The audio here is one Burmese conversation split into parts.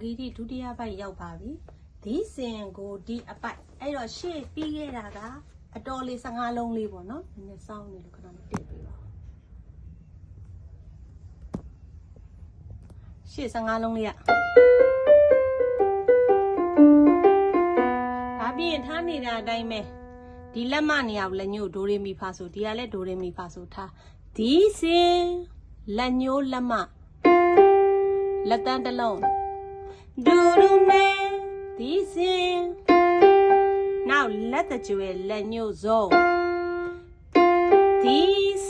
ဂီတိဒုတိယပိုက်ရောက်ပါပြီဒီစင်ကိုဒီအပိုက်အဲ့တော့ရှေ့ပြီးခဲ့တာကအတော်လေး15လုံးလေးပေါ့နော်နည်းနည်းစောင်းနေလို့ခဏလေးတစ်ပေးပါဦးရှေ့15လုံးလေးရဒါပြီးရင်ထားနေတာအတိုင်းပဲဒီလက်မနေရာကိုလက်ညှို့ဒိုရေမီဖာဆိုဒီကလည်းဒိုရေမီဖာဆိုထားဒီစင်လက်ညှိုးလက်မလက်တန်းတစ်လုံး ဒူရူမဲဒီစင်နောက်လက်တကြွယ်လက်ညှို့စုံဒီ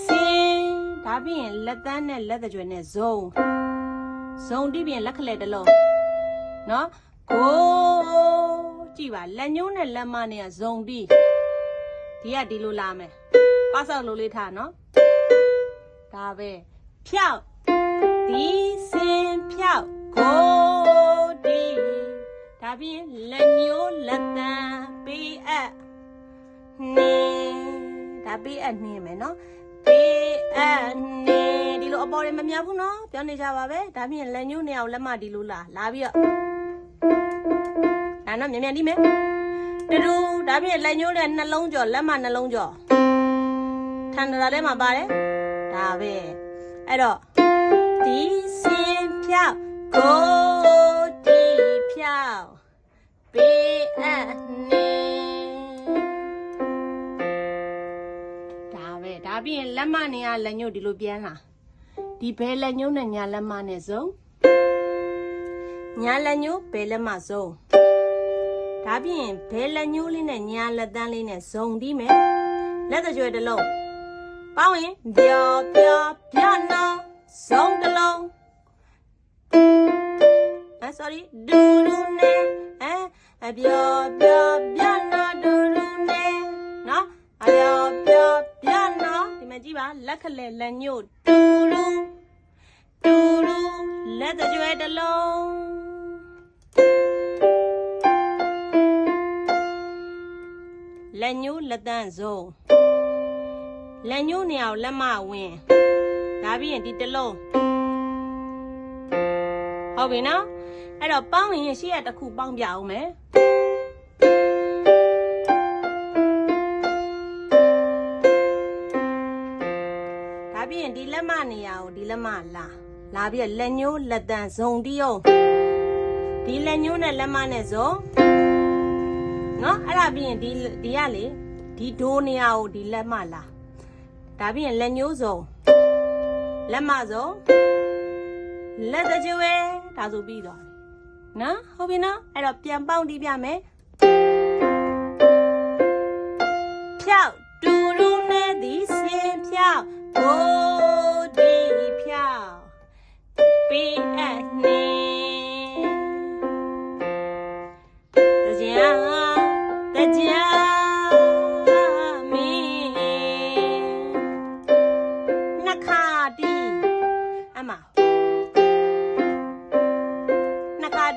စင်ဒါပြီးရင်လက်တန်းနဲ့လက်တကြွယ်နဲ့ဇုံဇုံတိပြင်လက်ခလက်တစ်လုံးနော်ကိုကြည့်ပါလက်ညှိုးနဲ့လက်မနဲ့ကဇုံတိဒီကဒီလိုလာမယ်ပါဆောက်လိုလေးထားနော်ဒါပဲဖြောက်ဒီစင်ဖြောက်ကိုဒီ ဒါပြင်လက်ညှိုးလက်တန်းပေးအပ်နေဒါပေးအပ်နေမယ်နော်ပေးအပ်နေဒီလိုအပေါ်တွေမမြတ်ဘူးနော်ပြောနေကြပါပဲဒါပြင်လက်ညှိုးနေအောင်လက်မဒီလိုလာလာပြီးတော့ဒါနော်မြန်မြန်ဒီမယ်တူတူဒါပြင်လက်ညှိုးနဲ့နှလုံးကျော်လက်မနှလုံးကျော်ထန်တရာထဲမှာပါတယ်ဒါပဲအဲ့တော့ဒီစင်ဖြောက်ကိုဒီဖြောက်ပေး အပ်နေဒါပဲဒါပြီးရင်လက်မနေရလက်ညှို့ဒီလိုပြန်လာဒီဘဲလက်ညှို့နဲ့ညာလက်မနဲ့စုံညာလက်ညှို့ဘဲလက်မစုံဒါပြီးရင်ဘဲလက်ညှို့လေးနဲ့ညာလက်တန်းလေးနဲ့ဇုံတီးမယ်လက်တကြွယ်တစ်လုံးပေါင်းရင်ပျော်ပျော်ပြနော်ဇုံတစ်လုံးအဲ sorry ဒူရူနေအဲ အပြောပြောပြနော်ဒူရူနေနော်အပြောပြောပြနော်ဒီမှာကြည့်ပါလက်ခလဲလက်ညို့ဒူရူဒူရူလက်တကြွယ်တစ်လုံးလက်ညို့လက်တန်းစုံလက်ညို့နေအောင်လက်မဝင်ဒါပြီးရင်ဒီတစ်လုံးဟုတ်ပြီနော်အဲ့တော့ပေါင်းရင်ရှေ့ရတစ်ခုပေါင်းပြအောင်မယ် လက်မနေရာကိုဒီလက်မလာလာပြီးတော့လက်ညှိုးလက်တန်ဇုံတီးအောင်ဒီလက်ညှိုးနဲ့လက်မနဲ့ဇုံနော်အဲ့ဒါပြီးရင်ဒီဒီကလေဒီဒိုးနေရာကိုဒီလက်မလာဒါပြီးရင်လက်ညှိုးဇုံလက်မဇုံလက်တကြွယ်ဒါဆိုပြီးသွားပြီနော်ဟုတ်ပြီနော်အဲ့တော့ပြန်ပေါင်းတီးပြမယ်ဖြောက်တူရူနဲ့ဒီစင်ဖြောက်ဘိုး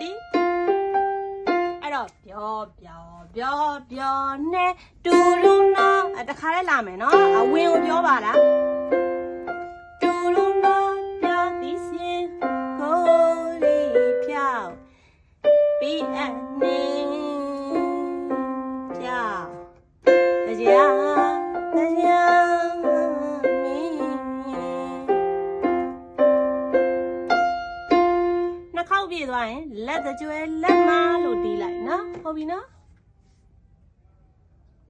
နှစ်ခါဒီအဲ့တော့ပြောပြောပြောပြောနဲ့တူလူနော်အဲ့တခါလဲလာမယ်နော်အဝင်ကိုပြောပါလားတူလူနော်ပြောဒီစင်ကိုလေးဖြောက်ပြီးအနေဖြောက်တရားတရား ပြည့်သွားရင်လက်တကြွယ်လက်မလို့တီးလိုက်နော်ဟုတ်ပြီနော်